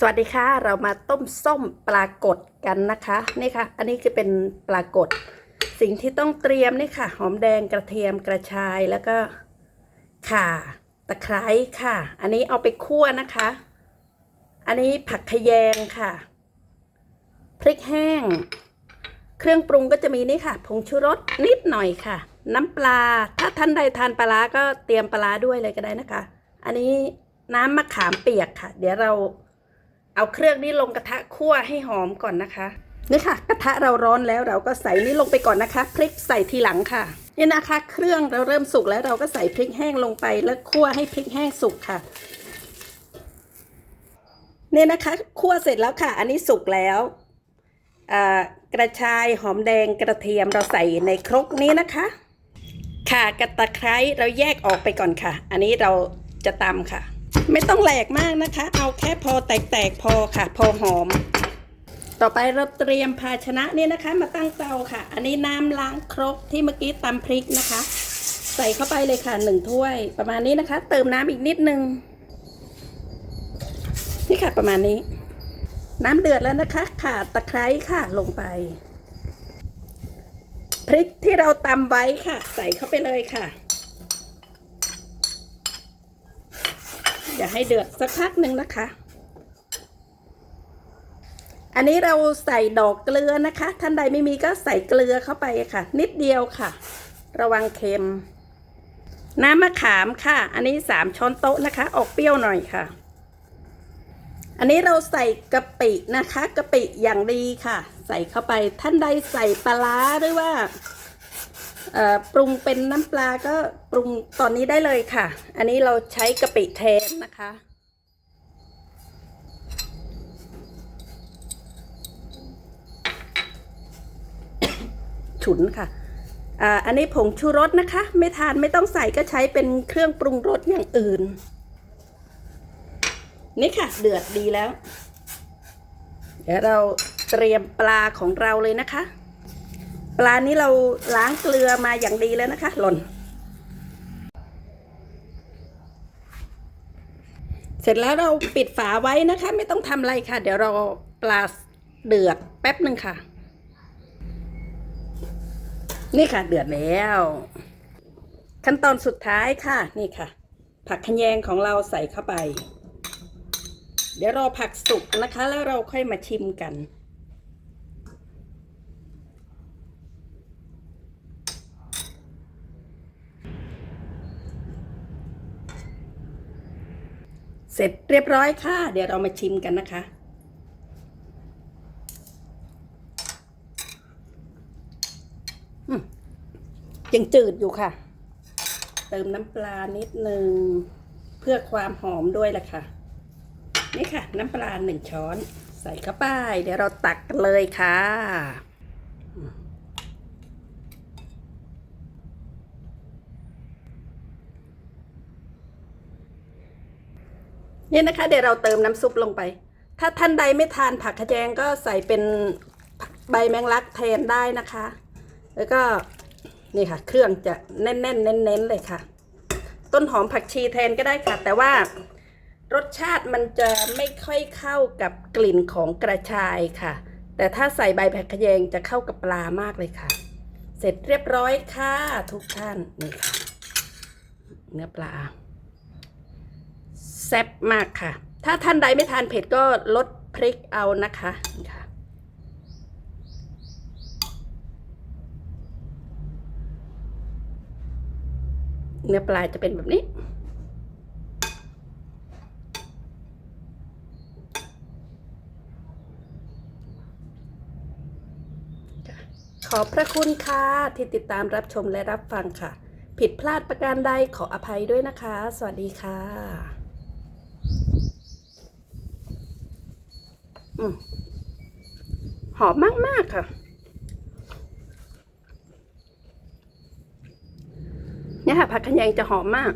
สวัสดีค่ะ เรามาต้มส้มปลากดกันนะคะนี่ค่ะ อันนี้คือเป็นปลากด สิ่งที่ต้องเตรียมนี่ค่ะ หอมแดงกระเทียมกระชายแล้วก็ข่าตะไคร้ค่ะ อันนี้เอาไปคั่วนะคะ อันนี้ผักขยงค่ะ พริกแห้ง เครื่องปรุงก็จะมีนี่ค่ะ ผงชูรสนิดหน่อยค่ะ น้ำปลา ถ้าท่านใดทานปลาก็เตรียมปลาด้วยเลยก็ได้นะคะ อันนี้น้ำมะขามเปียกค่ะ เดี๋ยวเรา เอาเครื่องนี้ลงกระทะคั่วให้หอมก่อนนะคะ นี่ค่ะ กระทะเราร้อนแล้วเราก็ใส่นี่ลงไปก่อนนะคะ พริกใส่ทีหลังค่ะนี่นะคะ เครื่องเราเริ่มสุกแล้วเราก็ใส่พริกแห้งลงไปแล้วคั่วให้พริกแห้งสุกค่ะนี่นะคะคั่วเสร็จแล้วค่ะ อันนี้สุกแล้วกระชายหอมแดงกระเทียมเราใส่ในครกนี้นะคะ ค่ะกระตะไคร้เราแยกออกไปก่อนค่ะ อันนี้เราจะตำค่ะ ไม่ต้องแหลกมากนะคะ เอาแค่พอแตกๆพอค่ะ พอหอม ต่อไปเราเตรียมภาชนะนี่นะคะ มาตั้งเตาค่ะ อันนี้น้ำล้างครกที่เมื่อกี้ตำพริกนะคะ ใส่เข้าไปเลยค่ะหนึ่งถ้วย ประมาณนี้นะคะ เติมน้ำอีกนิดนึงนี่ค่ะประมาณนี้ น้ำเดือดแล้วนะคะข่าตะไคร้ค่ะลงไป พริกที่เราตำไว้ค่ะ ใส่เข้าไปเลยค่ะ อย่าให้เดือดสักพักหนึ่งนะคะ อันนี้เราใส่ดอกเกลือนะคะ ท่านใดไม่มีก็ใส่เกลือเข้าไปค่ะ นิดเดียวค่ะ ระวังเค็ม น้ำมะขามค่ะ อันนี้สามช้อนโต๊ะนะคะ ออกเปรี้ยวหน่อยค่ะ อันนี้เราใส่กะปินะคะกะปิอย่างดีค่ะ ใส่เข้าไปท่านใดใส่ปลาร้าหรือว่า ปรุงเป็นน้ำปลาก็ปรุงตอนนี้ได้เลยค่ะ อันนี้เราใช้กะปิแทนนะคะ ฉุนค่ะอันนี้ผงชูรสนะคะ ไม่ทานไม่ต้องใส่ก็ใช้เป็นเครื่องปรุงรสอย่างอื่น นี่ค่ะ เดือดดีแล้ว เดี๋ยวเราเตรียมปลาของเราเลยนะคะ ปลานี้เราล้างเกลือมาอย่างดีแล้วนะคะ หล่น เสร็จแล้วเราปิดฝาไว้นะคะ ไม่ต้องทำอะไรค่ะ เดี๋ยวเราปลาเดือดแป๊บหนึ่งค่ะ นี่ค่ะ เดือดแล้ว ขั้นตอนสุดท้ายค่ะ นี่ค่ะ ผักขยงของเราใส่เข้าไป เดี๋ยวรอผักสุกนะคะ แล้วเราค่อยมาชิมกัน เสร็จเรียบร้อยค่ะ เดี๋ยวเรามาชิมกันนะคะ ยังจืดอยู่ค่ะ เติมน้ำปลานิดนึง เพื่อความหอมด้วยล่ะค่ะ นี่ค่ะ น้ำปลาหนึ่งช้อน ใส่เข้าไป เดี๋ยวเราตักกันเลยค่ะ นี่นะคะ เดี๋ยวเราเติมน้ำซุปลงไป ถ้าท่านใดไม่ทานผักขะแยงก็ใส่เป็นใบแมงลักแทนได้นะคะ แล้วก็นี่ค่ะ เครื่องจะแน่นๆเน้นๆเลยค่ะ ต้นหอมผักชีแทนก็ได้ค่ะ แต่ว่ารสชาติมันจะไม่ค่อยเข้ากับกลิ่นของกระชายค่ะ แต่ถ้าใส่ใบผักขะแยงจะเข้ากับปลามากเลยค่ะ เสร็จเรียบร้อยค่ะ ทุกท่านนี่ค่ะเนื้อปลา แซ่บมากค่ะ ถ้าท่านใดไม่ทานเผ็ดก็ลดพริกเอานะคะนี่ค่ะเนื้อปลาจะเป็นแบบนี้ ขอพระคุณค่ะ ที่ติดตามรับชมและรับฟังค่ะ ผิดพลาดประการใดขออภัยด้วยนะคะ สวัสดีค่ะ อืมหอมมาก ๆ ค่ะ เนี่ยค่ะผักขยงจะหอมมาก